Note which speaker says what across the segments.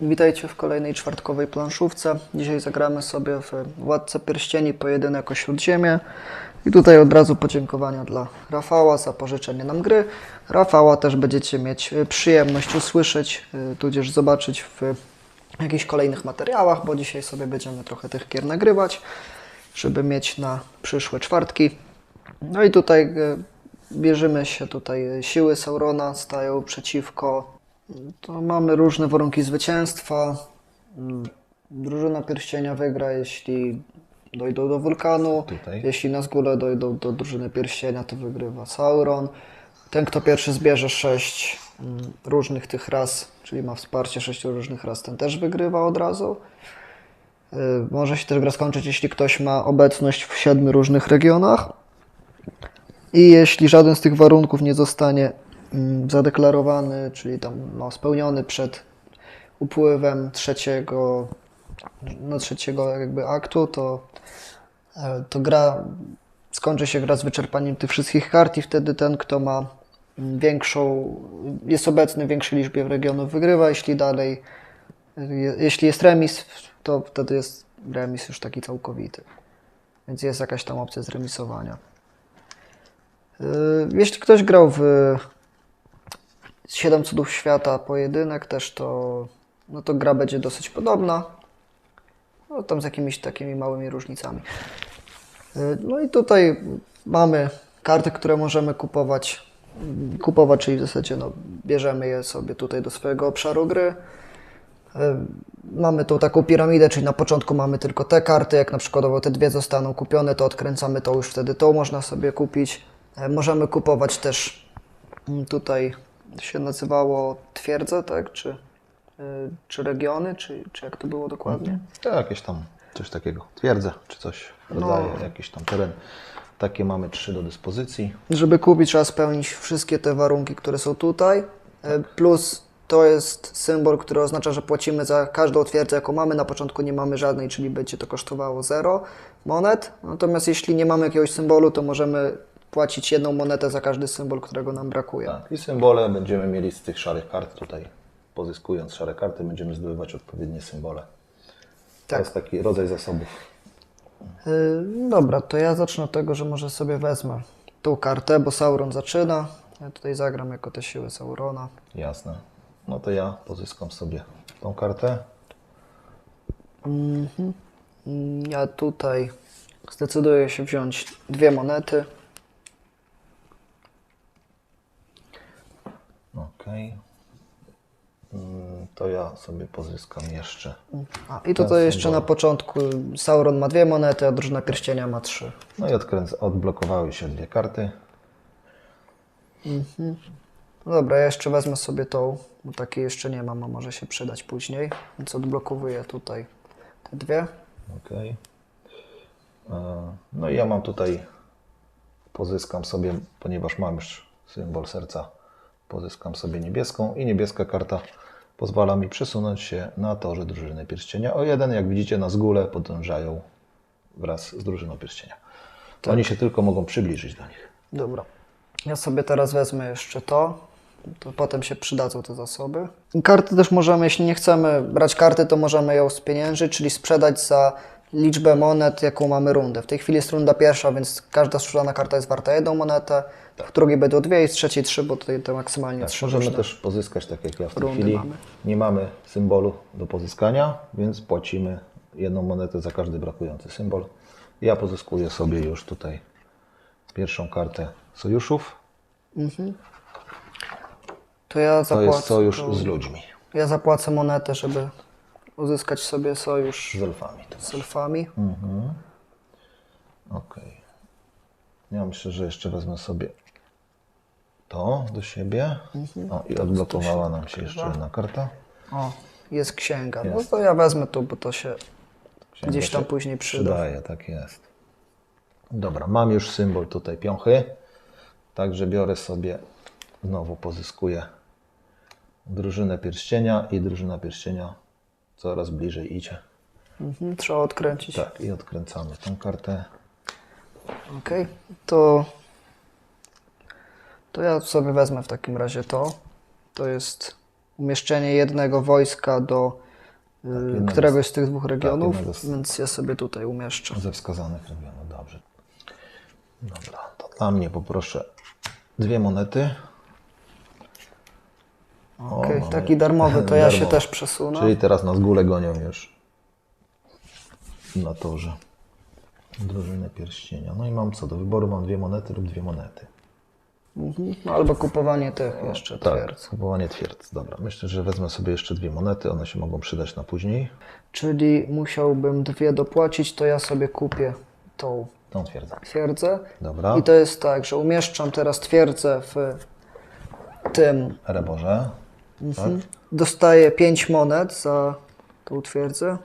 Speaker 1: Witajcie w kolejnej czwartkowej planszówce. Dzisiaj zagramy sobie w Władcę Pierścieni pojedynek o Śródziemie. I tutaj od razu podziękowania dla Rafała za pożyczenie nam gry. Rafała też będziecie mieć przyjemność usłyszeć, y, tudzież zobaczyć w jakichś kolejnych materiałach, bo dzisiaj sobie będziemy trochę tych gier nagrywać, żeby mieć na przyszłe czwartki. No i tutaj y, bierzemy się tutaj, siły Saurona stają przeciwko, to mamy różne warunki zwycięstwa. Drużyna pierścienia wygra, jeśli dojdą do wulkanu.
Speaker 2: Tutaj.
Speaker 1: Jeśli na zgóle dojdą do drużyny pierścienia, to wygrywa Sauron. Ten, kto pierwszy zbierze sześć mm, różnych tych ras, czyli ma wsparcie sześciu różnych ras, ten też wygrywa od razu. Y, Może się też gra skończyć, jeśli ktoś ma obecność w siedmiu różnych regionach. I jeśli żaden z tych warunków nie zostanie zadeklarowany, czyli tam no, spełniony przed upływem trzeciego, no, trzeciego jakby aktu, to, e, to gra skończy się gra z wyczerpaniem tych wszystkich kart i wtedy ten, kto ma mm, większą, jest obecny w większej liczbie regionów wygrywa, jeśli dalej, je, jeśli jest remis, to wtedy jest remis już taki całkowity. Więc jest jakaś tam opcja zremisowania. Yy, Jeśli ktoś grał w Siedem Cudów Świata pojedynek też, to, no to gra będzie dosyć podobna. No, tam z jakimiś takimi małymi różnicami. Yy, No i tutaj mamy karty, które możemy kupować. Kupować, czyli w zasadzie no, bierzemy je sobie tutaj do swojego obszaru gry. Yy, Mamy tą taką piramidę, czyli na początku mamy tylko te karty, jak na przykładowo te dwie zostaną kupione, to odkręcamy to już wtedy tą można sobie kupić. E, Możemy kupować też mm, tutaj się nazywało twierdze, tak? Czy, y, czy regiony, czy, czy jak to było dokładnie?
Speaker 2: Tak, jakieś tam coś takiego. Twierdzę, czy coś rodzaje, jakiś tam teren. Takie mamy trzy do dyspozycji.
Speaker 1: Żeby kupić, trzeba spełnić wszystkie te warunki, które są tutaj. E, Plus to jest symbol, który oznacza, że płacimy za każdą twierdzę, jaką mamy. Na początku nie mamy żadnej, czyli będzie to kosztowało 0 monet. Natomiast jeśli nie mamy jakiegoś symbolu, to możemy płacić jedną monetę za każdy symbol, którego nam brakuje.
Speaker 2: Tak. I symbole będziemy mieli z tych szarych kart tutaj. Pozyskując szare karty, będziemy zdobywać odpowiednie symbole.
Speaker 1: Tak.
Speaker 2: To jest taki rodzaj zasobów.
Speaker 1: Yy, Dobra, to ja zacznę od tego, że może sobie wezmę tą kartę, bo Sauron zaczyna. Ja tutaj zagram jako te siły Saurona.
Speaker 2: Jasne. No to ja pozyskam sobie tą kartę.
Speaker 1: Mm, Ja tutaj zdecyduję się wziąć dwie monety.
Speaker 2: Okej. Mm, To ja sobie pozyskam jeszcze.
Speaker 1: A, I tutaj jeszcze na początku Sauron ma dwie monety, a drużyna pierścienia ma trzy.
Speaker 2: No i odkręcę, odblokowały się dwie karty.
Speaker 1: No dobra, ja jeszcze wezmę sobie tą, bo takiej jeszcze nie mam, a może się przydać później. Więc odblokowuję tutaj te dwie.
Speaker 2: Okej. E, No i ja mam tutaj, pozyskam sobie, ponieważ mam już symbol serca, pozyskam sobie niebieską i niebieska karta pozwala mi przesunąć się na torze drużyny pierścienia o jeden. Jak widzicie na zgóle podążają wraz z drużyną pierścienia. Oni się tylko mogą przybliżyć do nich.
Speaker 1: Dobra. Ja sobie teraz wezmę jeszcze to. To potem się przydadzą te zasoby. Karty też możemy, jeśli nie chcemy brać karty, to możemy ją spieniężyć, czyli sprzedać za liczbę monet, jaką mamy rundę. W tej chwili jest runda pierwsza, więc każda sprzedana karta jest warta jedną monetę. W drugiej będą dwie i z trzeciej trzy, bo tutaj to maksymalnie trzy
Speaker 2: Możemy też pozyskać, tak jak ja w tej chwili.
Speaker 1: mamy.
Speaker 2: Nie mamy symbolu do pozyskania, więc płacimy jedną monetę za każdy brakujący symbol. Ja pozyskuję sobie już tutaj pierwszą kartę sojuszów.
Speaker 1: To ja
Speaker 2: To
Speaker 1: zapłacę.
Speaker 2: jest sojusz
Speaker 1: to-
Speaker 2: z ludźmi,
Speaker 1: Ja zapłacę monetę, żeby uzyskać sobie sojusz
Speaker 2: z elfami. To
Speaker 1: z elfami.
Speaker 2: Okej. Ja myślę, że jeszcze wezmę sobie to do siebie. O, i odblokowała nam się jeszcze jedna karta.
Speaker 1: O, jest księga. No
Speaker 2: Jest.
Speaker 1: to ja wezmę tu, bo to się
Speaker 2: Księga
Speaker 1: gdzieś tam
Speaker 2: się
Speaker 1: później przyda.
Speaker 2: Przydaje, tak jest. Dobra, mam już symbol tutaj piąchy. Także biorę sobie, znowu pozyskuję drużynę pierścienia i drużyna pierścienia coraz bliżej idzie.
Speaker 1: Mhm, trzeba odkręcić.
Speaker 2: Tak, i odkręcamy tą kartę.
Speaker 1: Okej, to, to ja sobie wezmę w takim razie to. To jest umieszczenie jednego wojska do y,
Speaker 2: jednego
Speaker 1: któregoś z tych dwóch regionów,
Speaker 2: jednego z-
Speaker 1: więc ja sobie tutaj umieszczę.
Speaker 2: Ze wskazanych regionów, dobrze. Dobra, to dla mnie poproszę dwie monety.
Speaker 1: Okej,
Speaker 2: mamy
Speaker 1: taki darmowy, to ja się też przesunę.
Speaker 2: Czyli teraz nas góle gonią już na torze. Drużyny pierścienia. No i mam co do wyboru, mam dwie monety lub dwie monety.
Speaker 1: Mhm. Albo kupowanie tych jeszcze
Speaker 2: Tak,
Speaker 1: twierdz.
Speaker 2: kupowanie twierdz. Dobra, myślę, że wezmę sobie jeszcze dwie monety, one się mogą przydać na później.
Speaker 1: Czyli musiałbym dwie dopłacić, to ja sobie kupię tą
Speaker 2: Tą twierdzę.
Speaker 1: twierdzę.
Speaker 2: Dobra,
Speaker 1: I to jest tak, że umieszczam teraz twierdzę w tym.
Speaker 2: Tak?
Speaker 1: Dostaję 5 monet za tą twierdzę.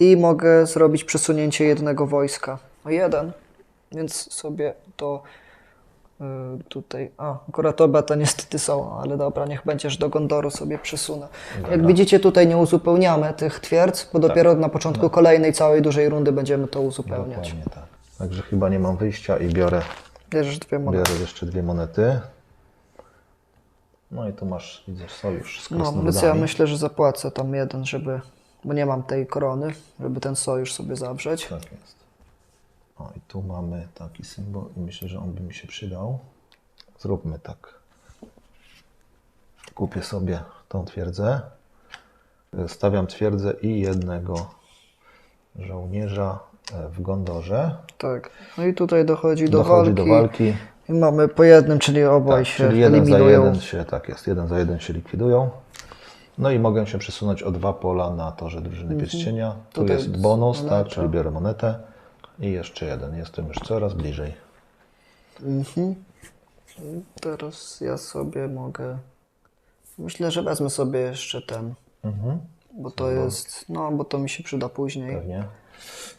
Speaker 1: I mogę zrobić przesunięcie jednego wojska. O jeden. Więc sobie to y, tutaj. A, akurat oba to niestety są, ale dobra, niech będzie, że do Gondoru sobie przesunę. Jak widzicie, tutaj nie uzupełniamy tych twierdz, bo dopiero na początku kolejnej całej dużej rundy będziemy to uzupełniać.
Speaker 2: Dokładnie tak. Także chyba nie mam wyjścia i biorę
Speaker 1: Bierzesz dwie monety.
Speaker 2: Biorę jeszcze dwie monety. No i tu masz, widzę, sojusz z
Speaker 1: No, więc ja myślę, że zapłacę tam jeden, żeby. Bo nie mam tej korony, żeby ten sojusz sobie zawrzeć.
Speaker 2: Tak jest. O, i tu mamy taki symbol i myślę, że on by mi się przydał. Zróbmy tak. Kupię sobie tą twierdzę. Stawiam twierdzę i jednego żołnierza e, w Gondorze.
Speaker 1: Tak. No i tutaj dochodzi do
Speaker 2: Dochodzi
Speaker 1: walki.
Speaker 2: do walki.
Speaker 1: I mamy po jednym, czyli obaj
Speaker 2: Tak,
Speaker 1: się
Speaker 2: czyli jeden za
Speaker 1: eliminują.
Speaker 2: jeden się, tak jest, jeden za jeden się likwidują. No i mogę się przesunąć o dwa pola na torze drużyny pierścienia. Tu
Speaker 1: Mhm. Tutaj
Speaker 2: jest bonus,
Speaker 1: moneta.
Speaker 2: tak, czyli biorę monetę. I jeszcze jeden. Jestem już coraz bliżej.
Speaker 1: Mhm. Teraz ja sobie mogę. Myślę, że wezmę sobie jeszcze ten.
Speaker 2: Mhm.
Speaker 1: Bo to jest. No, bo to mi się przyda później.
Speaker 2: Pewnie.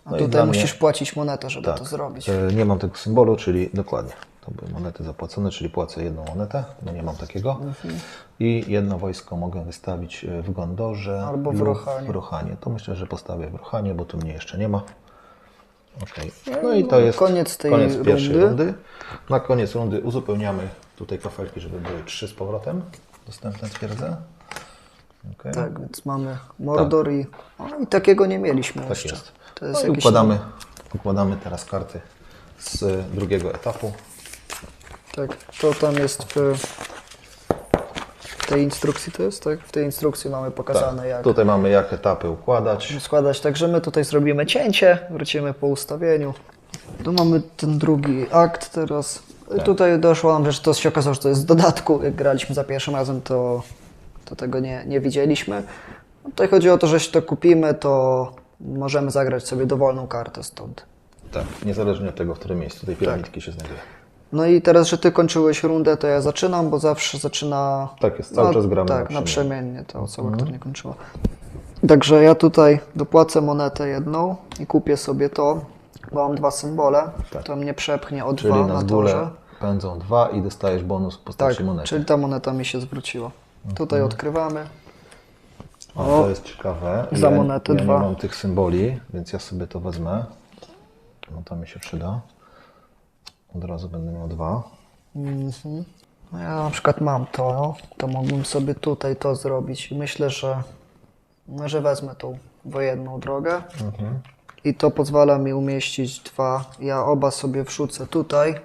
Speaker 1: A
Speaker 2: No i
Speaker 1: tutaj musisz
Speaker 2: mnie-
Speaker 1: płacić monetę, żeby
Speaker 2: Tak.
Speaker 1: to zrobić.
Speaker 2: E, Nie mam tego symbolu, czyli dokładnie. To były monety zapłacone, czyli płacę jedną monetę, bo nie mam takiego.
Speaker 1: Mhm.
Speaker 2: I jedno wojsko mogę wystawić e, w Gondorze
Speaker 1: Albo w
Speaker 2: lub
Speaker 1: Rohanie.
Speaker 2: w Rohanie. To myślę, że postawię w Rohanie, bo tu mnie jeszcze nie ma. Okej. No i to jest
Speaker 1: koniec tej
Speaker 2: koniec pierwszej
Speaker 1: rundy.
Speaker 2: rundy. Na koniec rundy uzupełniamy tutaj kafelki, żeby były trzy z powrotem dostępne twierdze. Okej.
Speaker 1: Tak, więc mamy Mordor i. O, i takiego nie mieliśmy
Speaker 2: Tak
Speaker 1: jeszcze.
Speaker 2: jest.
Speaker 1: To jest
Speaker 2: no i układamy, układamy teraz karty z drugiego etapu.
Speaker 1: Tak, to tam jest w, w tej instrukcji to jest, tak? W tej instrukcji mamy pokazane jak
Speaker 2: Tutaj mamy jak etapy układać.
Speaker 1: składać. Także my tutaj zrobimy cięcie, wrócimy po ustawieniu. Tu mamy ten drugi akt teraz.
Speaker 2: Tak.
Speaker 1: Tutaj doszło nam, że to się okazało, że to jest z dodatku. Jak graliśmy za pierwszym razem, to, to tego nie, nie widzieliśmy. No Tutaj chodzi o to, że jeśli to kupimy, to możemy zagrać sobie dowolną kartę stąd.
Speaker 2: Tak, niezależnie od tego, w którym miejscu tej piramidki się znajduje.
Speaker 1: No i teraz, że ty kończyłeś rundę, to ja zaczynam, bo zawsze zaczyna.
Speaker 2: Tak jest, cały czas gramy
Speaker 1: Tak,
Speaker 2: na
Speaker 1: na
Speaker 2: przemian.
Speaker 1: przemiennie ta osoba, która nie kończyła. Także ja tutaj dopłacę monetę jedną i kupię sobie to, bo mam dwa symbole. To mnie przepchnie o
Speaker 2: Tak. Czyli
Speaker 1: dwa
Speaker 2: na
Speaker 1: torze.
Speaker 2: pędzą dwa i dostajesz bonus w
Speaker 1: Tak,
Speaker 2: postaci monety.
Speaker 1: czyli ta moneta mi się zwróciła. Tutaj
Speaker 2: Mhm.
Speaker 1: odkrywamy.
Speaker 2: O, to jest ciekawe.
Speaker 1: Za
Speaker 2: ja,
Speaker 1: monetę
Speaker 2: ja
Speaker 1: dwa.
Speaker 2: nie mam tych symboli, więc ja sobie to wezmę. No to mi się przyda. Od razu będę miał dwa.
Speaker 1: Mhm. No ja na przykład mam to, to mógłbym sobie tutaj to zrobić myślę, że, no, że wezmę tą wojenną drogę.
Speaker 2: Mhm.
Speaker 1: I to pozwala mi umieścić dwa. Ja oba sobie wrzucę tutaj,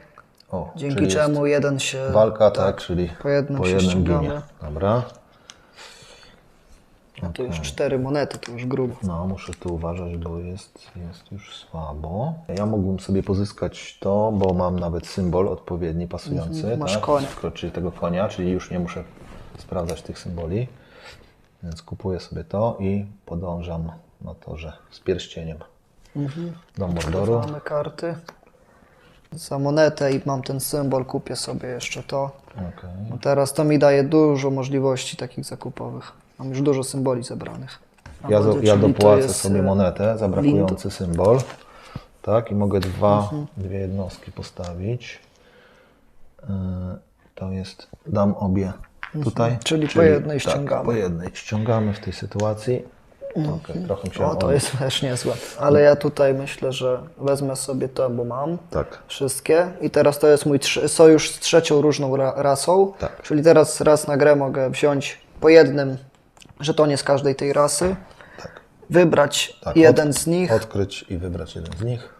Speaker 2: O,
Speaker 1: dzięki czemu jeden się.
Speaker 2: Walka, tak, czyli
Speaker 1: po jednym
Speaker 2: po
Speaker 1: się
Speaker 2: jednym
Speaker 1: ściągamy.
Speaker 2: ginie. Dobra.
Speaker 1: To już cztery monety, to już grubo.
Speaker 2: No, muszę tu uważać, bo jest, jest już słabo. Ja mógłbym sobie pozyskać to, bo mam nawet symbol odpowiedni, pasujący.
Speaker 1: Mhm, masz
Speaker 2: tak?
Speaker 1: konia.
Speaker 2: Czyli tego konia, czyli już nie muszę sprawdzać tych symboli. Więc kupuję sobie to i podążam na torze z pierścieniem
Speaker 1: Mhm.
Speaker 2: do Mordoru.
Speaker 1: Mamy karty. Za monetę i mam ten symbol, kupię sobie jeszcze to. No teraz to mi daje dużo możliwości takich zakupowych. Mam już dużo symboli zebranych.
Speaker 2: Ja, zo- ja
Speaker 1: czyli
Speaker 2: dopłacę sobie
Speaker 1: e,
Speaker 2: monetę za brakujący symbol. Tak, i mogę dwa, dwie jednostki postawić. Yy, To jest, dam obie tutaj.
Speaker 1: Czyli po jednej
Speaker 2: tak,
Speaker 1: ściągamy.
Speaker 2: po jednej ściągamy w tej sytuacji. Okej, trochę
Speaker 1: O, to jest też niezłe. Ale ja tutaj myślę, że wezmę sobie to, bo mam
Speaker 2: Tak,
Speaker 1: wszystkie. I teraz to jest mój sojusz z trzecią różną ra- rasą.
Speaker 2: Tak.
Speaker 1: Czyli teraz raz na grę mogę wziąć po jednym żetonie z każdej tej rasy,
Speaker 2: Tak.
Speaker 1: wybrać
Speaker 2: tak
Speaker 1: jeden
Speaker 2: od-
Speaker 1: z nich,
Speaker 2: Odkryć i wybrać jeden z nich.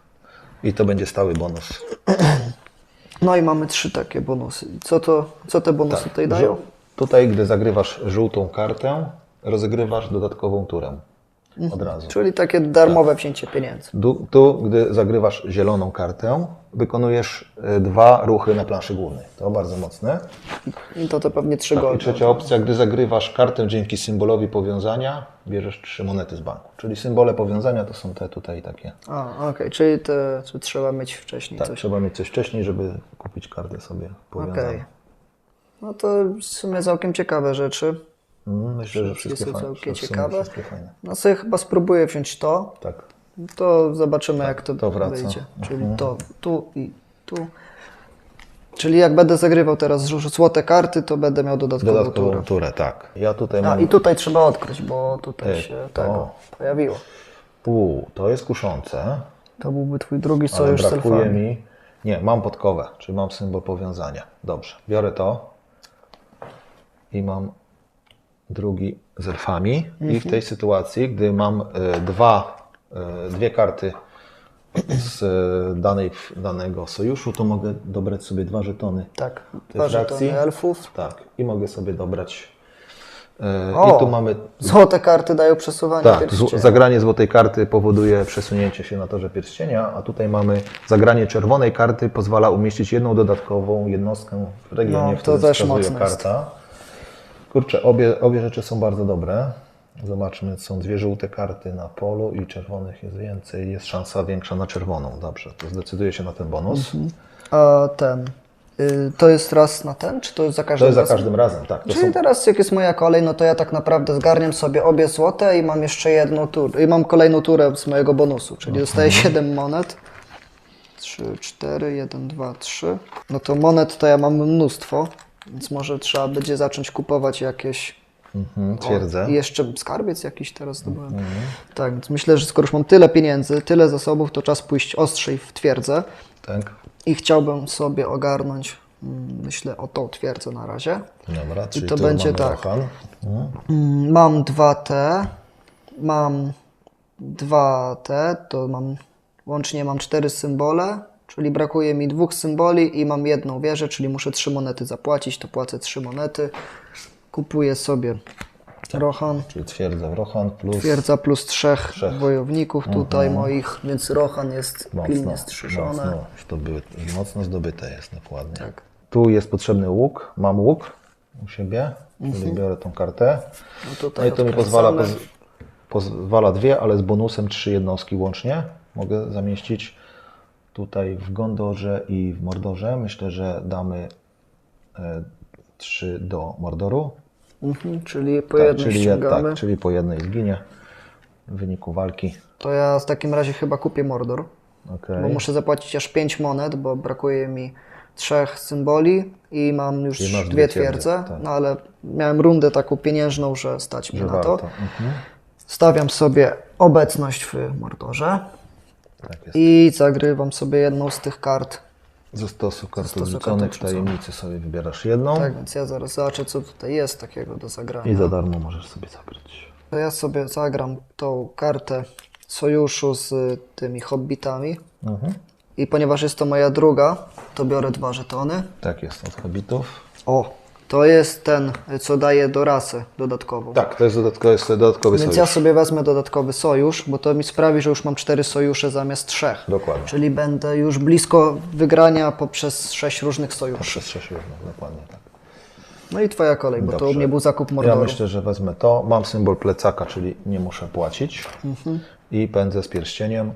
Speaker 2: I to będzie stały bonus.
Speaker 1: no i mamy trzy takie bonusy. Co, to, co te bonusy tutaj dają?
Speaker 2: Tutaj, gdy zagrywasz żółtą kartę, rozgrywasz dodatkową turę. Od razu.
Speaker 1: Czyli takie darmowe wzięcie pieniędzy.
Speaker 2: Tu, tu, gdy zagrywasz zieloną kartę, wykonujesz e, dwa ruchy na planszy głównej. To bardzo mocne.
Speaker 1: I to to pewnie trzy
Speaker 2: Tak, I trzecia opcja, gdy zagrywasz kartę dzięki symbolowi powiązania, bierzesz trzy monety z banku. Czyli symbole powiązania to są te tutaj takie.
Speaker 1: A, okej, czyli te czy trzeba mieć wcześniej
Speaker 2: Tak,
Speaker 1: coś.
Speaker 2: trzeba mieć coś wcześniej, żeby kupić kartę sobie powiązaną.
Speaker 1: Okej. No to w sumie całkiem ciekawe rzeczy.
Speaker 2: Mm, Myślę, że wszystkie fajne.
Speaker 1: całkiem ciekawe. No sobie chyba spróbuję wziąć to.
Speaker 2: Tak.
Speaker 1: To zobaczymy jak to,
Speaker 2: to
Speaker 1: wyjdzie. Czyli to, tu i tu. Czyli jak będę zagrywał teraz złote karty, to będę miał dodatkową,
Speaker 2: Dodatkową
Speaker 1: turę.
Speaker 2: turę, tak. Ja tutaj
Speaker 1: A
Speaker 2: mam...
Speaker 1: i tutaj trzeba odkryć, bo tutaj się
Speaker 2: to-
Speaker 1: tego pojawiło.
Speaker 2: U, to jest kuszące,
Speaker 1: To byłby twój drugi
Speaker 2: ale
Speaker 1: sojusz z
Speaker 2: brakuje mi... Nie, mam podkowę, czyli mam symbol powiązania. Dobrze, biorę to i mam drugi z elfami. I w
Speaker 1: Mhm.
Speaker 2: tej sytuacji, gdy mam e, dwa, e, dwie karty z e, danej, danego sojuszu, to mogę dobrać sobie dwa żetony.
Speaker 1: Tak, dwa żetony elfów.
Speaker 2: Tak, i mogę sobie dobrać.
Speaker 1: O!
Speaker 2: I tu mamy
Speaker 1: Złote karty dają przesuwanie
Speaker 2: Tak,
Speaker 1: pierścienia.
Speaker 2: zagranie złotej karty powoduje przesunięcie się na torze pierścienia, a tutaj mamy zagranie czerwonej karty pozwala umieścić jedną dodatkową jednostkę w regionie,
Speaker 1: No,
Speaker 2: w
Speaker 1: to
Speaker 2: którym
Speaker 1: też
Speaker 2: wskazuje
Speaker 1: mocne jest.
Speaker 2: Kurczę, obie, obie rzeczy są bardzo dobre. Zobaczmy, są dwie żółte karty na polu i czerwonych jest więcej. Jest szansa większa na czerwoną. Dobrze, to zdecyduję się na ten bonus.
Speaker 1: Mhm. A ten, y, to jest raz na ten, czy to jest za
Speaker 2: To
Speaker 1: każdym
Speaker 2: jest za
Speaker 1: razem?
Speaker 2: każdym razem, tak. To
Speaker 1: Czyli
Speaker 2: są,
Speaker 1: teraz jak jest moja kolej, no to ja tak naprawdę zgarniam sobie obie złote i mam jeszcze jedną turę. I mam kolejną turę z mojego bonusu, czyli
Speaker 2: Mhm.
Speaker 1: dostaję 7 monet. 3, 4, 1, 2, 3. No to monet to ja mam mnóstwo, więc może trzeba będzie zacząć kupować jakieś...
Speaker 2: mhm, twierdzę.
Speaker 1: I jeszcze skarbiec jakiś teraz zdobyłem. Tak, więc myślę, że skoro już mam tyle pieniędzy, tyle zasobów, to czas pójść ostrzej w twierdzę.
Speaker 2: Tak.
Speaker 1: I chciałbym sobie ogarnąć, mm, myślę, o tą twierdzę na razie.
Speaker 2: Dobra, czyli
Speaker 1: to
Speaker 2: tu
Speaker 1: będzie tak.
Speaker 2: Mhm.
Speaker 1: Mm, Mam 2T, mam 2T, to mam łącznie mam cztery symbole, czyli brakuje mi dwóch symboli i mam jedną wieżę, czyli muszę trzy monety zapłacić, to płacę trzy monety. Kupuję sobie Rohan,
Speaker 2: Czyli twierdza Rohan plus
Speaker 1: twierdza plus trzech,
Speaker 2: Trzech.
Speaker 1: wojowników tutaj moich, więc Rohan jest pilnie strzyżony.
Speaker 2: mocno, zdoby, mocno zdobyte jest dokładnie.
Speaker 1: Tak.
Speaker 2: Tu jest potrzebny łuk, mam łuk u siebie, czyli biorę tą kartę.
Speaker 1: No
Speaker 2: No
Speaker 1: tutaj
Speaker 2: i to mi pozwala, poz, pozwala dwie, ale z bonusem trzy jednostki łącznie. Mogę zamieścić tutaj w Gondorze i w Mordorze. Myślę, że damy e, trzy do Mordoru.
Speaker 1: Mhm, czyli po
Speaker 2: Tak,
Speaker 1: jednej
Speaker 2: czyli,
Speaker 1: ściągamy.
Speaker 2: tak, czyli po jednej zginie w wyniku walki.
Speaker 1: To ja w takim razie chyba kupię Mordor.
Speaker 2: Okay.
Speaker 1: Bo muszę zapłacić aż 5 monet, bo brakuje mi trzech symboli i mam już
Speaker 2: I
Speaker 1: dwie
Speaker 2: dwie
Speaker 1: twierdze.
Speaker 2: tak.
Speaker 1: No ale miałem rundę taką pieniężną, że stać
Speaker 2: Że
Speaker 1: na
Speaker 2: warto.
Speaker 1: to.
Speaker 2: Mhm.
Speaker 1: Stawiam sobie obecność w Mordorze
Speaker 2: Tak jest.
Speaker 1: i zagrywam sobie jedną z tych kart.
Speaker 2: Ze stosu kart odrzuconych. tajemnicy sobie wybierasz jedną
Speaker 1: Tak, więc ja zaraz zobaczę, co tutaj jest takiego do zagrania.
Speaker 2: i za darmo możesz sobie zagrać.
Speaker 1: To ja sobie zagram tą kartę sojuszu z tymi hobbitami.
Speaker 2: Mhm.
Speaker 1: I ponieważ jest to moja druga, to biorę dwa żetony.
Speaker 2: Tak jest, od hobbitów.
Speaker 1: O, to jest ten, co daje do rasy dodatkową.
Speaker 2: Tak, to jest dodatkowy, jest dodatkowy
Speaker 1: Więc
Speaker 2: sojusz.
Speaker 1: ja sobie wezmę dodatkowy sojusz, bo to mi sprawi, że już mam cztery sojusze zamiast trzech.
Speaker 2: Dokładnie.
Speaker 1: Czyli będę już blisko wygrania poprzez sześć różnych sojuszy.
Speaker 2: Przez sześć różnych, dokładnie tak.
Speaker 1: No i twoja kolej, bo to u
Speaker 2: Dobrze.
Speaker 1: mnie był zakup
Speaker 2: Ja
Speaker 1: Mordoru.
Speaker 2: myślę, że wezmę to. Mam symbol plecaka, czyli nie muszę płacić. I pędzę z pierścieniem.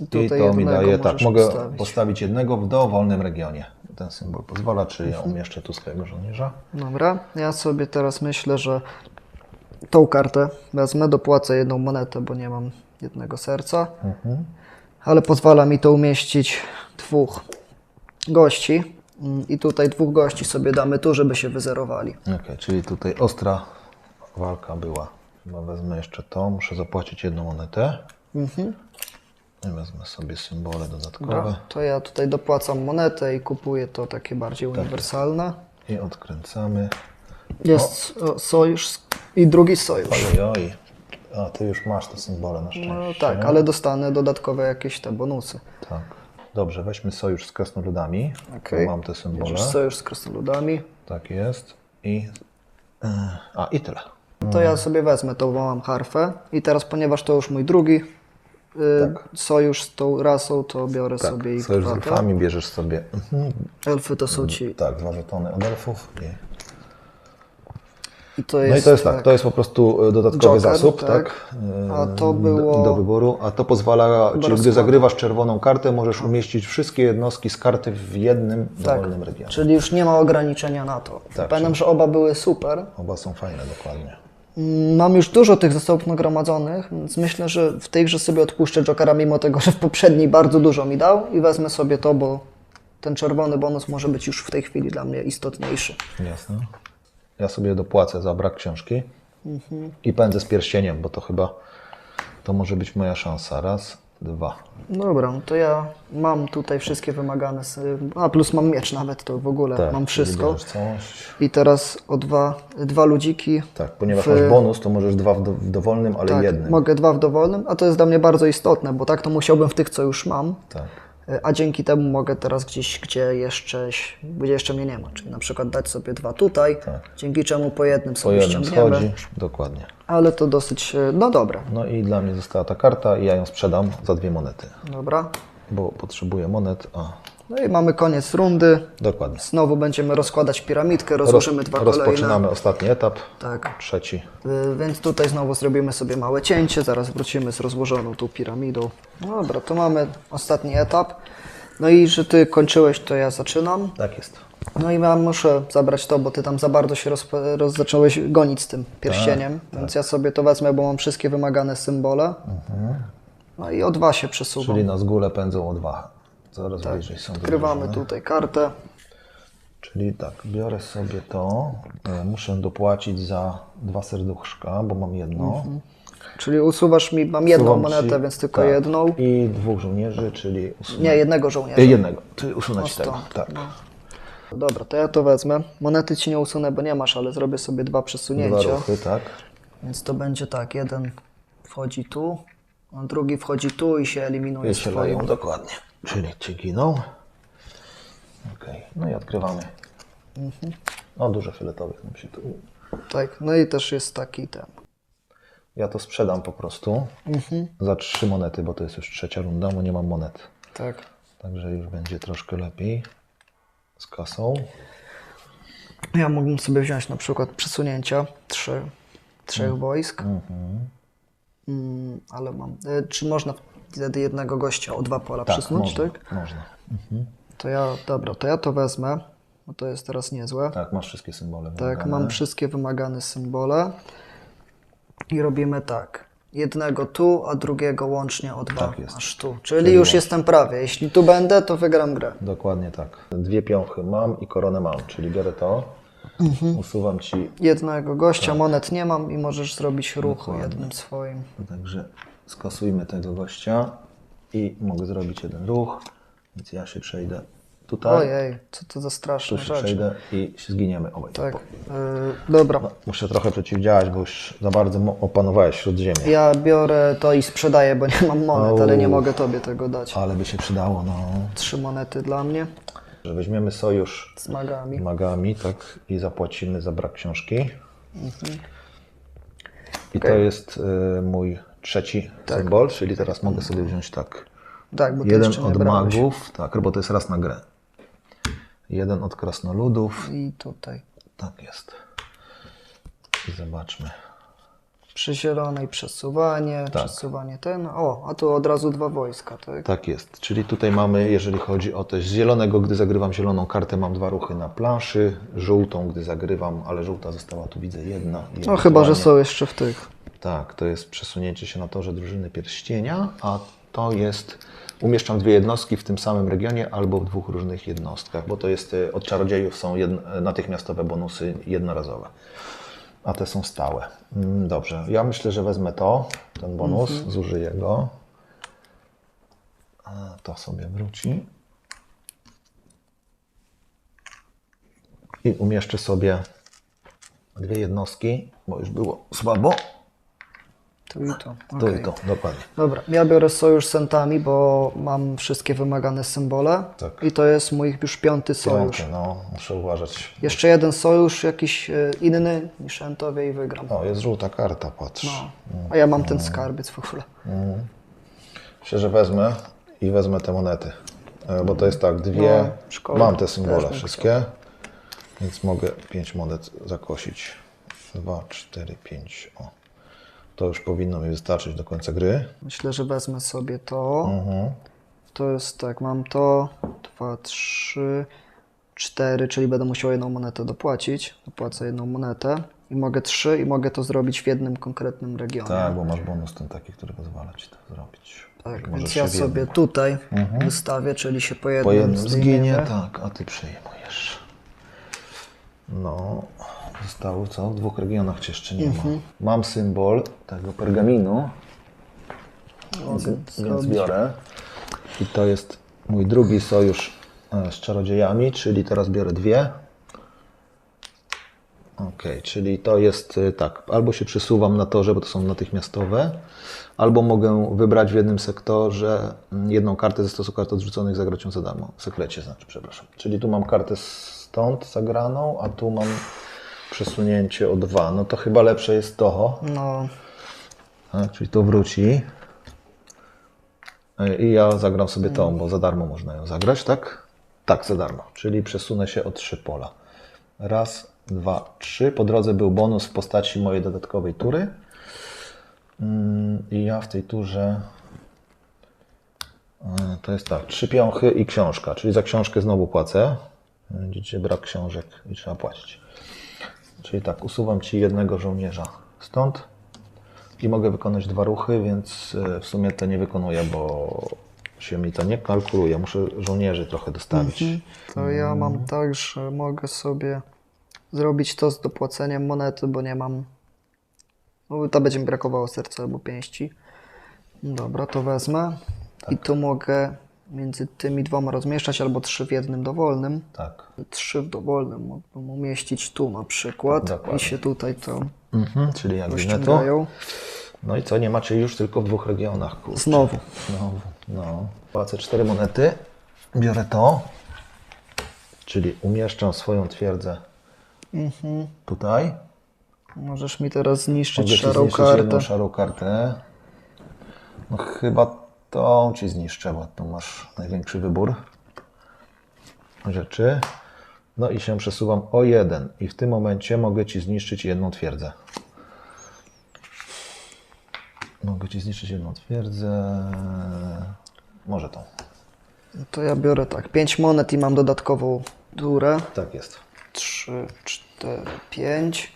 Speaker 2: I
Speaker 1: Mhm. Tutaj
Speaker 2: to mi daje, tak, mogę
Speaker 1: postawić.
Speaker 2: postawić jednego w dowolnym regionie. Ten symbol pozwala, czy
Speaker 1: Mhm.
Speaker 2: ja umieszczę tu swojego żołnierza.
Speaker 1: Dobra, ja sobie teraz myślę, że tą kartę wezmę, dopłacę jedną monetę, bo nie mam jednego serca.
Speaker 2: Mhm.
Speaker 1: Ale pozwala mi to umieścić dwóch gości. Mm, I tutaj dwóch gości sobie damy tu, żeby się wyzerowali.
Speaker 2: Okej, czyli tutaj ostra walka była. Chyba wezmę jeszcze to. Muszę zapłacić jedną monetę.
Speaker 1: Mhm.
Speaker 2: Wezmę sobie symbole dodatkowe.
Speaker 1: Dobra, to ja tutaj dopłacam monetę i kupuję to takie bardziej uniwersalne.
Speaker 2: I odkręcamy.
Speaker 1: Jest o, sojusz i drugi sojusz.
Speaker 2: Oj, oj. A, ty już masz te symbole na szczęście.
Speaker 1: No tak, ale dostanę dodatkowe jakieś te bonusy.
Speaker 2: Tak. Dobrze, weźmy sojusz z krasnoludami. Tu mam te symbole.
Speaker 1: Bierzesz sojusz z krasnoludami.
Speaker 2: Tak jest. I... e, A, i tyle.
Speaker 1: To ja sobie wezmę tą, mam harfę. I teraz, ponieważ to już mój drugi y, sojusz z tą rasą, to biorę
Speaker 2: Tak,
Speaker 1: sobie ich
Speaker 2: sojusz z
Speaker 1: tak?
Speaker 2: elfami bierzesz sobie... Mhm.
Speaker 1: Elfy to są ci.
Speaker 2: Tak, dwa żetony od elfów. I...
Speaker 1: I to jest,
Speaker 2: No i to jest tak, to jest po prostu e, dodatkowy
Speaker 1: Joker,
Speaker 2: zasób,
Speaker 1: tak.
Speaker 2: tak?
Speaker 1: A to
Speaker 2: do-
Speaker 1: było-
Speaker 2: Do, wyboru, a to pozwala, czyli gdy zagrywasz czerwoną kartę, możesz umieścić wszystkie jednostki z karty w jednym
Speaker 1: tak,
Speaker 2: dowolnym regionie.
Speaker 1: Czyli już nie ma ograniczenia na to.
Speaker 2: Tak,
Speaker 1: Pamiętam, że oba były super.
Speaker 2: Oba są fajne, dokładnie.
Speaker 1: Mam już dużo tych zasobów nagromadzonych, więc myślę, że w tej grze sobie odpuszczę Jokera, mimo tego, że w poprzedniej bardzo dużo mi dał i wezmę sobie to, bo ten czerwony bonus może być już w tej chwili dla mnie istotniejszy.
Speaker 2: Jasne. Ja sobie dopłacę za brak książki
Speaker 1: Mhm.
Speaker 2: i pędzę z pierścieniem, bo to chyba to może być moja szansa. Raz, dwa.
Speaker 1: Dobra, no to ja mam tutaj wszystkie wymagane, a plus mam miecz nawet, to w ogóle mam
Speaker 2: czyli
Speaker 1: wszystko. I teraz o dwa, dwa ludziki.
Speaker 2: Tak, ponieważ
Speaker 1: W-
Speaker 2: masz bonus, to możesz dwa w, do, w dowolnym, ale
Speaker 1: Tak,
Speaker 2: jednym.
Speaker 1: mogę dwa w dowolnym, a to jest dla mnie bardzo istotne, bo tak to musiałbym w tych, co już mam.
Speaker 2: Tak.
Speaker 1: A dzięki temu mogę teraz gdzieś, gdzie jeszcze, gdzie jeszcze mnie nie ma. Czyli na przykład dać sobie dwa tutaj, dzięki czemu po jednym
Speaker 2: Po
Speaker 1: sobie
Speaker 2: jednym
Speaker 1: ściągniemy.
Speaker 2: schodzi. Dokładnie.
Speaker 1: Ale to dosyć, no dobra,
Speaker 2: No i dla mnie została ta karta i ja ją sprzedam za dwie monety,
Speaker 1: dobra.
Speaker 2: bo potrzebuję monet, a
Speaker 1: No i mamy koniec rundy.
Speaker 2: dokładnie.
Speaker 1: Znowu będziemy rozkładać piramidkę, rozłożymy dwa kolejne.
Speaker 2: rozpoczynamy ostatni etap,
Speaker 1: Tak.
Speaker 2: trzeci.
Speaker 1: Y, Więc tutaj znowu zrobimy sobie małe cięcie, zaraz wrócimy z rozłożoną tą piramidą. No dobra, to mamy ostatni etap. No i że ty kończyłeś, to ja zaczynam.
Speaker 2: Tak jest.
Speaker 1: No i ja muszę zabrać to, bo ty tam za bardzo się roz, roz, zacząłeś gonić z tym pierścieniem,
Speaker 2: Tak,
Speaker 1: więc ja sobie to wezmę, bo mam wszystkie wymagane symbole. No i o dwa się przesuwam.
Speaker 2: Czyli na zgóle pędzą o dwa. Coraz bliżej są
Speaker 1: Odkrywamy tutaj kartę.
Speaker 2: Czyli tak, biorę sobie to, e, muszę dopłacić za dwa serduszka, bo mam jedno.
Speaker 1: Czyli usuwasz mi, mam jedną
Speaker 2: Usuwam
Speaker 1: monetę,
Speaker 2: ci-
Speaker 1: więc tylko
Speaker 2: tak.
Speaker 1: jedną.
Speaker 2: I dwóch żołnierzy, czyli usunę...
Speaker 1: Nie, jednego żołnierza.
Speaker 2: Jednego, czyli usunę ci tego.
Speaker 1: stąd,
Speaker 2: Tak.
Speaker 1: Dobra, to ja to wezmę. Monety ci nie usunę, bo nie masz, ale zrobię sobie dwa
Speaker 2: Dwa
Speaker 1: przesunięcia.
Speaker 2: ruchy, tak.
Speaker 1: Więc to będzie tak, jeden wchodzi tu, a drugi wchodzi tu i się eliminuje
Speaker 2: I się
Speaker 1: swoim.
Speaker 2: leją, dokładnie. Czyli ci giną. Okej, no i odkrywamy. O, dużo fioletowych nam się tu...
Speaker 1: Tak, no i też jest taki ten.
Speaker 2: Ja to sprzedam po prostu za trzy monety, bo to jest już trzecia runda, bo nie mam monet.
Speaker 1: Tak.
Speaker 2: Także już będzie troszkę lepiej z kasą.
Speaker 1: Ja mógłbym sobie wziąć na przykład przesunięcia trzy, trzech wojsk. Mm, ale mam. E, Czy można wtedy jednego gościa o dwa pola przesunąć,
Speaker 2: można,
Speaker 1: tak?
Speaker 2: można.
Speaker 1: To ja, dobra, to ja to wezmę, bo to jest teraz niezłe.
Speaker 2: Tak, masz wszystkie symbole.
Speaker 1: Tak,
Speaker 2: wymagane.
Speaker 1: mam wszystkie wymagane symbole. I robimy tak. Jednego tu, a drugiego łącznie o dwa.
Speaker 2: Tak jest.
Speaker 1: Aż tu. Czyli, już jestem prawie. Jeśli tu będę, to wygram grę.
Speaker 2: Dokładnie tak. Dwie piąchy mam i koronę mam, czyli biorę to,
Speaker 1: Mhm.
Speaker 2: usuwam ci,
Speaker 1: Jednego gościa,
Speaker 2: Tak.
Speaker 1: monet nie mam i możesz zrobić ruch jednym swoim.
Speaker 2: także skasujmy tego gościa i mogę zrobić jeden ruch, więc ja się przejdę tutaj,
Speaker 1: Ojej, co to za
Speaker 2: tu
Speaker 1: straszne
Speaker 2: się
Speaker 1: rzeczy.
Speaker 2: przejdę i się zginiemy obaj.
Speaker 1: Tak. Yy, dobra.
Speaker 2: Muszę trochę przeciwdziałać, bo już za bardzo opanowałeś śródziemie.
Speaker 1: Ja biorę to i sprzedaję, bo nie mam monet, ale nie mogę tobie tego dać.
Speaker 2: Ale by się przydało, no.
Speaker 1: Trzy monety dla mnie
Speaker 2: Że weźmiemy sojusz
Speaker 1: z magami.
Speaker 2: magami, tak, i zapłacimy za brak książki. I to jest y, mój trzeci
Speaker 1: Tak.
Speaker 2: symbol, czyli teraz mogę sobie wziąć tak.
Speaker 1: Tak,
Speaker 2: Jeden od magów, tak, bo to jest raz na grę. Jeden od krasnoludów,
Speaker 1: I tutaj.
Speaker 2: tak jest. I zobaczmy.
Speaker 1: Przy zielonej przesuwanie,
Speaker 2: Tak.
Speaker 1: przesuwanie ten. O, a tu od razu dwa wojska, tak?
Speaker 2: Tak jest, czyli tutaj mamy, jeżeli chodzi o też z zielonego, gdy zagrywam zieloną kartę, mam dwa ruchy na planszy, żółtą, gdy zagrywam, ale żółta została tu widzę jedna.
Speaker 1: No chyba, że są jeszcze w tych.
Speaker 2: Tak, to jest przesunięcie się na torze drużyny pierścienia, a to jest, umieszczam dwie jednostki w tym samym regionie albo w dwóch różnych jednostkach, bo to jest, y, od czarodziejów są jedn, natychmiastowe bonusy jednorazowe, a te są stałe. Mm, Dobrze, ja myślę, że wezmę to, ten bonus, zużyję go. A to sobie wróci. I umieszczę sobie Dwie jednostki, bo już było słabo.
Speaker 1: Tu i to.
Speaker 2: Tu
Speaker 1: okej.
Speaker 2: i to, dokładnie.
Speaker 1: Dobra, ja biorę sojusz z centami, bo mam wszystkie wymagane symbole.
Speaker 2: Tak.
Speaker 1: I to jest mój już piąty sojusz.
Speaker 2: Piąty, no, muszę uważać.
Speaker 1: Jeszcze jeden sojusz jakiś e, inny niż entowie i wygram.
Speaker 2: O, jest żółta karta, patrz.
Speaker 1: No. A ja mam ten skarbiec w ogóle.
Speaker 2: Myślę, że wezmę i wezmę te monety. E, Bo to jest tak, dwie.
Speaker 1: No.
Speaker 2: Mam te symbole wszystkie. Więc mogę pięć monet zakosić. Dwa, cztery, pięć. O. To już powinno mi wystarczyć do końca gry.
Speaker 1: Myślę, że wezmę sobie to.
Speaker 2: Mhm.
Speaker 1: To jest tak, mam to. Dwa, trzy, cztery, czyli będę musiał jedną monetę dopłacić. Dopłacę jedną monetę. I mogę trzy i mogę to zrobić w jednym konkretnym regionie.
Speaker 2: Tak, bo masz bonus ten taki, który pozwala ci to zrobić.
Speaker 1: Tak, więc ja sobie tutaj wystawię, czyli się po jednym,
Speaker 2: Po jednym zginie, tak, a ty przyjmujesz. No, zostało co? W dwóch regionach cię jeszcze nie
Speaker 1: Mhm.
Speaker 2: ma. Mam symbol tego pergaminu, więc, biorę. I to jest mój drugi sojusz e, z czarodziejami, czyli teraz biorę dwie. Ok, czyli to jest e, tak, albo się przesuwam na torze, bo to są natychmiastowe, albo mogę wybrać w jednym sektorze mm, jedną kartę ze stosu kart odrzuconych zagrać ją za darmo. W sekrecie znaczy, przepraszam. Czyli tu mam kartę stąd zagraną, a tu mam przesunięcie o dwa. No to chyba lepsze jest to,
Speaker 1: No,
Speaker 2: tak, czyli to wróci. E, I ja zagram sobie tą, bo za darmo można ją zagrać, tak? Tak, za darmo. Czyli przesunę się o trzy pola. Raz, dwa, trzy. Po drodze był bonus w postaci mojej dodatkowej tury. Mm, I ja w tej turze. e, To jest tak, trzy piąchy i książka, czyli za książkę znowu płacę. Widzicie, brak książek i trzeba płacić. Czyli tak, usuwam ci jednego żołnierza stąd i mogę wykonać dwa ruchy, więc e, w sumie to nie wykonuję, bo się mi to nie kalkuluje. Muszę żołnierzy trochę dostawić.
Speaker 1: to ja
Speaker 2: Mm.
Speaker 1: mam tak, że mogę sobie zrobić to z dopłaceniem monety, bo nie mam. No, to będzie mi brakowało serca albo pięści. Dobra, to wezmę.
Speaker 2: Tak.
Speaker 1: I tu mogę między tymi dwoma rozmieszczać albo trzy w jednym dowolnym.
Speaker 2: Tak.
Speaker 1: Trzy w dowolnym mógłbym umieścić tu na przykład
Speaker 2: Dokładnie.
Speaker 1: i się tutaj to
Speaker 2: Mhm, czyli jak
Speaker 1: ściągają.
Speaker 2: No i co, nie macie już tylko w dwóch regionach. Kurczę.
Speaker 1: Znowu.
Speaker 2: Znowu, no. Płacę cztery monety, biorę to, czyli umieszczam swoją twierdzę tutaj.
Speaker 1: Możesz mi teraz zniszczyć
Speaker 2: Mogę
Speaker 1: szarą
Speaker 2: zniszczyć
Speaker 1: kartę.
Speaker 2: szarą kartę. No chyba tą ci zniszczę, bo tu masz największy wybór rzeczy. No i się przesuwam o jeden i w tym momencie mogę ci zniszczyć jedną twierdzę. Mogę ci zniszczyć jedną twierdzę. Może tą.
Speaker 1: To ja biorę tak, 5 monet i mam dodatkową turę.
Speaker 2: Tak jest.
Speaker 1: 3, 4, 5.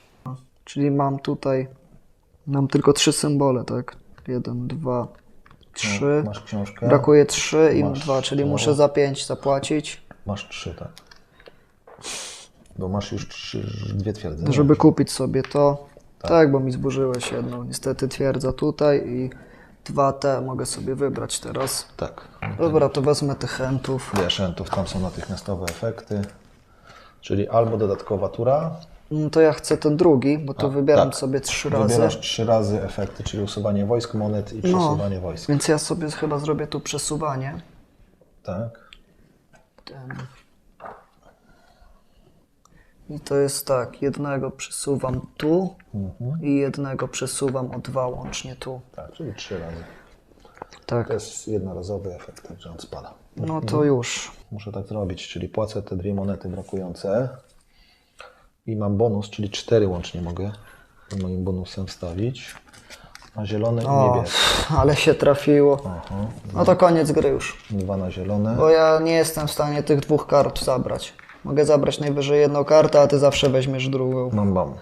Speaker 1: Czyli mam tutaj. Mam tylko trzy symbole, tak? 1, 2, 3.
Speaker 2: Masz książkę.
Speaker 1: Brakuje 3 i
Speaker 2: Masz
Speaker 1: 2, czyli muszę za 5 zapłacić,
Speaker 2: Masz trzy, tak. Bo masz już trzy, dwie twierdze.
Speaker 1: żeby kupić sobie to. Tak. bo mi zburzyłeś jedną. Niestety twierdza tutaj i dwa te mogę sobie wybrać teraz.
Speaker 2: Tak.
Speaker 1: Dobra, to wezmę tych chętów.
Speaker 2: Diaszentów, tam są natychmiastowe efekty. Czyli albo dodatkowa tura.
Speaker 1: No to ja chcę ten drugi, bo to wybieram
Speaker 2: tak.
Speaker 1: sobie trzy razy.
Speaker 2: Wybierasz trzy razy efekty, czyli usuwanie wojsk, monet i
Speaker 1: No,
Speaker 2: przesuwanie wojsk.
Speaker 1: więc ja sobie chyba zrobię tu przesuwanie.
Speaker 2: Tak.
Speaker 1: Ten. I to jest tak, jednego przesuwam tu i jednego przesuwam o dwa łącznie tu.
Speaker 2: Tak, czyli trzy razy.
Speaker 1: Tak.
Speaker 2: To jest jednorazowy efekt, także on spada.
Speaker 1: No to już.
Speaker 2: Muszę tak zrobić, czyli płacę te dwie monety brakujące i mam bonus, czyli cztery łącznie mogę moim bonusem wstawić. Na zielone i
Speaker 1: O,
Speaker 2: niebieskie.
Speaker 1: ale się trafiło.
Speaker 2: Aha.
Speaker 1: No to koniec gry już.
Speaker 2: Dwa na zielone.
Speaker 1: Bo ja nie jestem w stanie tych dwóch kart zabrać. Mogę zabrać najwyżej jedną kartę, a ty zawsze weźmiesz drugą.
Speaker 2: Mam bam.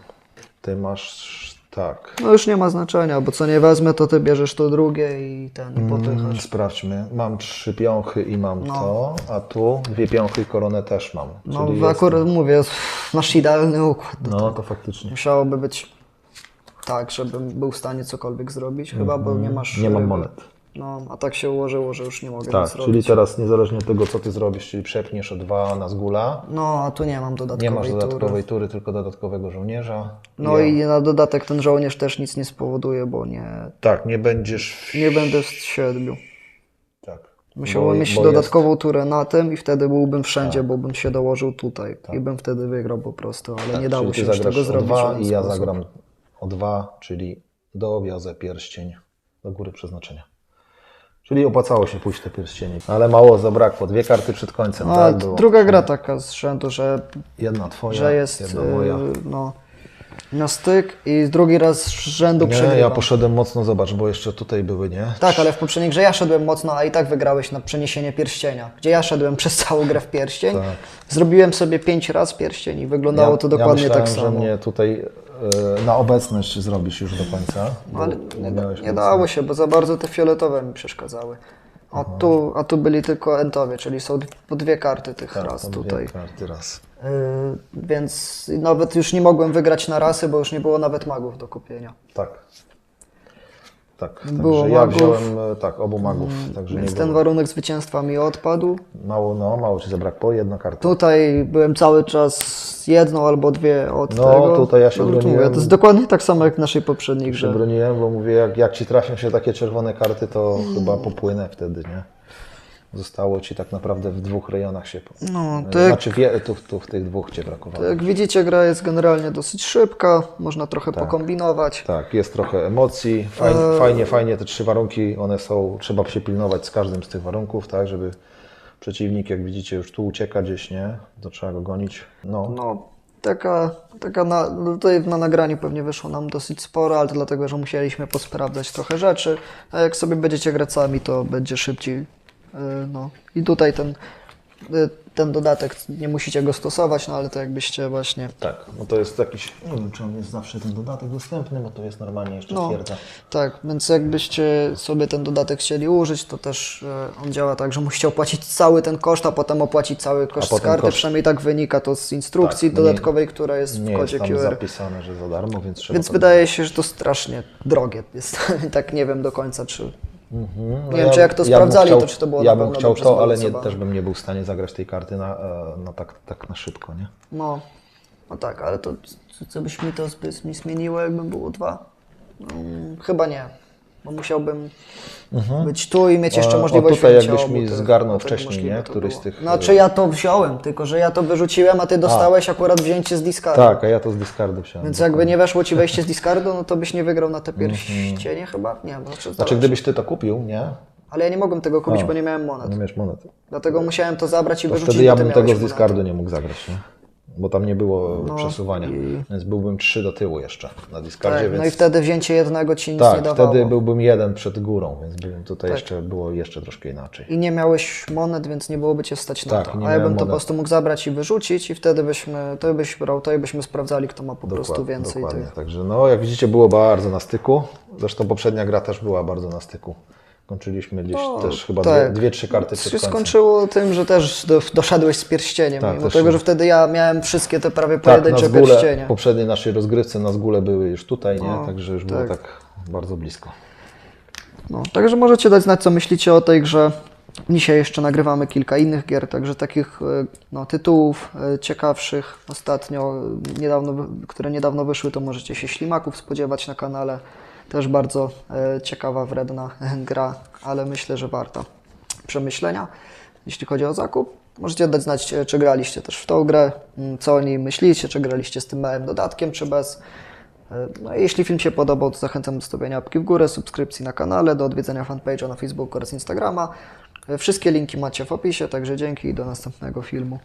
Speaker 2: Ty masz tak.
Speaker 1: No już nie ma znaczenia, bo co nie wezmę, to ty bierzesz to drugie i ten i
Speaker 2: Mm,
Speaker 1: popychasz.
Speaker 2: Sprawdźmy. Mam trzy piąchy i mam
Speaker 1: No.
Speaker 2: to, a tu dwie piąchy i koronę też mam.
Speaker 1: No
Speaker 2: Czyli
Speaker 1: akurat mówię, masz idealny układ.
Speaker 2: No to faktycznie.
Speaker 1: Musiałoby być tak, żebym był w stanie cokolwiek zrobić, chyba, bo nie masz
Speaker 2: Mhm. Nie mam monet.
Speaker 1: No, a tak się ułożyło, że już nie mogę
Speaker 2: Tak,
Speaker 1: nic
Speaker 2: czyli
Speaker 1: robić.
Speaker 2: teraz niezależnie od tego, co ty zrobisz, czyli przepniesz o dwa na zgula,
Speaker 1: No, a tu nie mam dodatkowej
Speaker 2: nie masz
Speaker 1: tury.
Speaker 2: dodatkowej tury, tylko dodatkowego żołnierza.
Speaker 1: No
Speaker 2: Ja-
Speaker 1: i na dodatek ten żołnierz też nic nie spowoduje, bo nie,
Speaker 2: Tak, nie będziesz... w-
Speaker 1: nie będę w siedmiu.
Speaker 2: Tak.
Speaker 1: Musiałbym
Speaker 2: Bo-
Speaker 1: mieć
Speaker 2: bo
Speaker 1: dodatkową turę na tym i wtedy byłbym wszędzie, bo bym się dołożył tutaj
Speaker 2: Tak.
Speaker 1: i bym wtedy wygrał po prostu, ale
Speaker 2: Jest,
Speaker 1: nie dało
Speaker 2: czyli
Speaker 1: się już tego zrobić.
Speaker 2: dwa i ja
Speaker 1: sposób.
Speaker 2: zagram o dwa, czyli dowiozę pierścień do góry przeznaczenia. Czyli opłacało się pójść te pierścienie, ale mało zabrakło. Dwie karty przed końcem,
Speaker 1: No,
Speaker 2: tak? Było.
Speaker 1: druga gra taka z rzędu, że,
Speaker 2: Jedna twoja,
Speaker 1: że jest
Speaker 2: jedna moja.
Speaker 1: yy, no, na styk i drugi raz z rzędu
Speaker 2: Nie,
Speaker 1: przegrywam.
Speaker 2: ja poszedłem mocno, zobacz, bo jeszcze tutaj były, nie?
Speaker 1: Tak, ale w poprzedniej grze ja szedłem mocno, a i tak wygrałeś na przeniesienie pierścienia. Gdzie ja szedłem przez całą grę w pierścień,
Speaker 2: Tak.
Speaker 1: zrobiłem sobie pięć razy pierścień i wyglądało to dokładnie
Speaker 2: ja
Speaker 1: tak
Speaker 2: myślałem,
Speaker 1: samo.
Speaker 2: że mnie tutaj na obecność zrobisz już do końca.
Speaker 1: Ale nie, nie dało się, bo za bardzo te fioletowe mi przeszkadzały. A tu, a tu byli tylko entowie, czyli są po dwie karty tych
Speaker 2: Tak,
Speaker 1: ras
Speaker 2: to dwie
Speaker 1: tutaj.
Speaker 2: karty raz.
Speaker 1: Yy, więc nawet już nie mogłem wygrać na rasy, bo już nie było nawet magów do kupienia.
Speaker 2: Tak. Tak,
Speaker 1: Było
Speaker 2: także ja
Speaker 1: magów.
Speaker 2: wziąłem e, tak, obu magów, także nie
Speaker 1: Więc ten warunek zwycięstwa mi odpadł.
Speaker 2: Mało, no, mało ci zabrakło, jedna karta.
Speaker 1: Tutaj byłem cały czas jedną albo dwie od
Speaker 2: No,
Speaker 1: tego.
Speaker 2: tutaj ja się
Speaker 1: No,
Speaker 2: broniłem.
Speaker 1: mówię, To jest dokładnie tak samo jak w naszej poprzedniej
Speaker 2: się
Speaker 1: grze.
Speaker 2: broniłem, bo mówię, jak, jak ci trafią się takie czerwone karty, to chyba popłynę wtedy, nie? Zostało ci tak naprawdę w dwóch rejonach się.
Speaker 1: No, to jak,
Speaker 2: Znaczy, wie, tu, tu w tych dwóch cię brakowało.
Speaker 1: to jak widzicie, gra jest generalnie dosyć szybka, można trochę
Speaker 2: Tak.
Speaker 1: pokombinować.
Speaker 2: Tak, jest trochę emocji. Fajnie, fajnie, fajnie te trzy warunki, one są, trzeba się pilnować z każdym z tych warunków, tak, żeby przeciwnik, jak widzicie, już tu ucieka gdzieś, nie? To trzeba go gonić. No,
Speaker 1: No, taka, taka na, tutaj na nagraniu pewnie wyszło nam dosyć sporo, ale to dlatego, że musieliśmy posprawdzać trochę rzeczy. A jak sobie będziecie grać sami, to będzie szybciej. Yy, No. I tutaj ten, yy, ten dodatek, nie musicie go stosować, no ale to jakbyście właśnie
Speaker 2: tak, no to jest jakiś, nie wiem, czy on jest zawsze ten dodatek dostępny, bo to jest normalnie jeszcze
Speaker 1: No.
Speaker 2: twierdza.
Speaker 1: Tak, więc jakbyście sobie ten dodatek chcieli użyć, to też e, on działa tak, że musicie opłacić cały ten koszt, a potem opłacić cały koszt z karty.
Speaker 2: koszt-
Speaker 1: Przynajmniej tak wynika to z instrukcji
Speaker 2: Tak, nie-
Speaker 1: dodatkowej, która jest
Speaker 2: Nie
Speaker 1: w
Speaker 2: jest
Speaker 1: kodzie
Speaker 2: tam
Speaker 1: QR.
Speaker 2: zapisane, że za darmo, więc trzeba
Speaker 1: Więc wydaje się, że to strasznie drogie jest. tak nie wiem do końca, czy.
Speaker 2: Mhm.
Speaker 1: Nie wiem, czy jak to
Speaker 2: bym
Speaker 1: sprawdzali, to czy to było
Speaker 2: Ja bym chciał to, ale nie, też bym nie był w stanie zagrać tej karty na, e, na tak, tak na szybko, nie?
Speaker 1: No, no tak, ale to co, co byś mi to zbyt mi zmieniło, jakbym było dwa? Mm, chyba nie. Bo musiałbym być tu i mieć jeszcze
Speaker 2: A- o
Speaker 1: możliwość
Speaker 2: tutaj jakbyś
Speaker 1: obu
Speaker 2: mi zgarnął
Speaker 1: a
Speaker 2: wcześniej, nie? Któryś z tych,
Speaker 1: Znaczy ja to wziąłem, tylko że ja to wyrzuciłem, a ty dostałeś akurat wzięcie z discardu.
Speaker 2: Tak, a ja to z discardu wsiałem.
Speaker 1: Więc jakby nie weszło ci wejście z discardu, no to byś nie wygrał na te pierścienie chyba? Nie, bo znaczy,
Speaker 2: Znaczy, gdybyś ty to kupił, nie?
Speaker 1: Ale ja nie mogłem tego kupić,
Speaker 2: A.
Speaker 1: bo nie miałem monet.
Speaker 2: Nie miałeś monety.
Speaker 1: Dlatego musiałem to zabrać i
Speaker 2: To
Speaker 1: wyrzucić,
Speaker 2: wtedy ja bym tego z discardu nie mógł zagrać, nie? Bo tam nie było
Speaker 1: No
Speaker 2: przesuwania.
Speaker 1: i-
Speaker 2: Więc byłbym trzy do tyłu jeszcze na discardzie,
Speaker 1: Tak,
Speaker 2: więc...
Speaker 1: no i wtedy wzięcie jednego ci nic
Speaker 2: tak,
Speaker 1: nie dawało.
Speaker 2: wtedy byłbym jeden przed górą, więc bym tutaj
Speaker 1: Tak.
Speaker 2: jeszcze było jeszcze troszkę inaczej.
Speaker 1: I nie miałeś monet, więc nie byłoby cię stać na
Speaker 2: Tak,
Speaker 1: to. A ja bym
Speaker 2: miałem
Speaker 1: to po
Speaker 2: monet.
Speaker 1: prostu mógł zabrać i wyrzucić i wtedy byśmy, to byś brał to i byśmy sprawdzali, kto ma po prostu więcej
Speaker 2: dokładnie.
Speaker 1: tych.
Speaker 2: Także no, jak widzicie, było bardzo na styku. Zresztą poprzednia gra też była bardzo na styku. Kończyliśmy gdzieś
Speaker 1: No,
Speaker 2: też chyba
Speaker 1: tak.
Speaker 2: dwie, dwie, trzy karty przed
Speaker 1: się
Speaker 2: końcem.
Speaker 1: skończyło tym, że też do, doszedłeś z pierścieniem,
Speaker 2: Tak,
Speaker 1: mimo tego, że wtedy ja miałem wszystkie te prawie
Speaker 2: Tak,
Speaker 1: pojedyncze
Speaker 2: zgóle,
Speaker 1: pierścienie.
Speaker 2: w poprzedniej naszej rozgrywce na zgóle były już tutaj, nie?
Speaker 1: No,
Speaker 2: Także już było
Speaker 1: tak.
Speaker 2: tak bardzo blisko.
Speaker 1: No, także możecie dać znać, co myślicie o tej grze. Dzisiaj jeszcze nagrywamy kilka innych gier, także takich e, no, tytułów e, ciekawszych ostatnio, e, niedawno, które niedawno wyszły, to możecie się ślimaków spodziewać na kanale. Też bardzo e, ciekawa, wredna gra, ale myślę, że warta przemyślenia. Jeśli chodzi o zakup, możecie dać znać, e, czy graliście też w tą grę, m, co o niej myślicie, czy graliście z tym małym dodatkiem, czy bez. No i jeśli film się podobał, to zachęcam do stawiania łapki w górę, subskrypcji na kanale, do odwiedzenia fanpage'a na Facebooku oraz Instagrama. Wszystkie linki macie w opisie, także dzięki i do następnego filmu.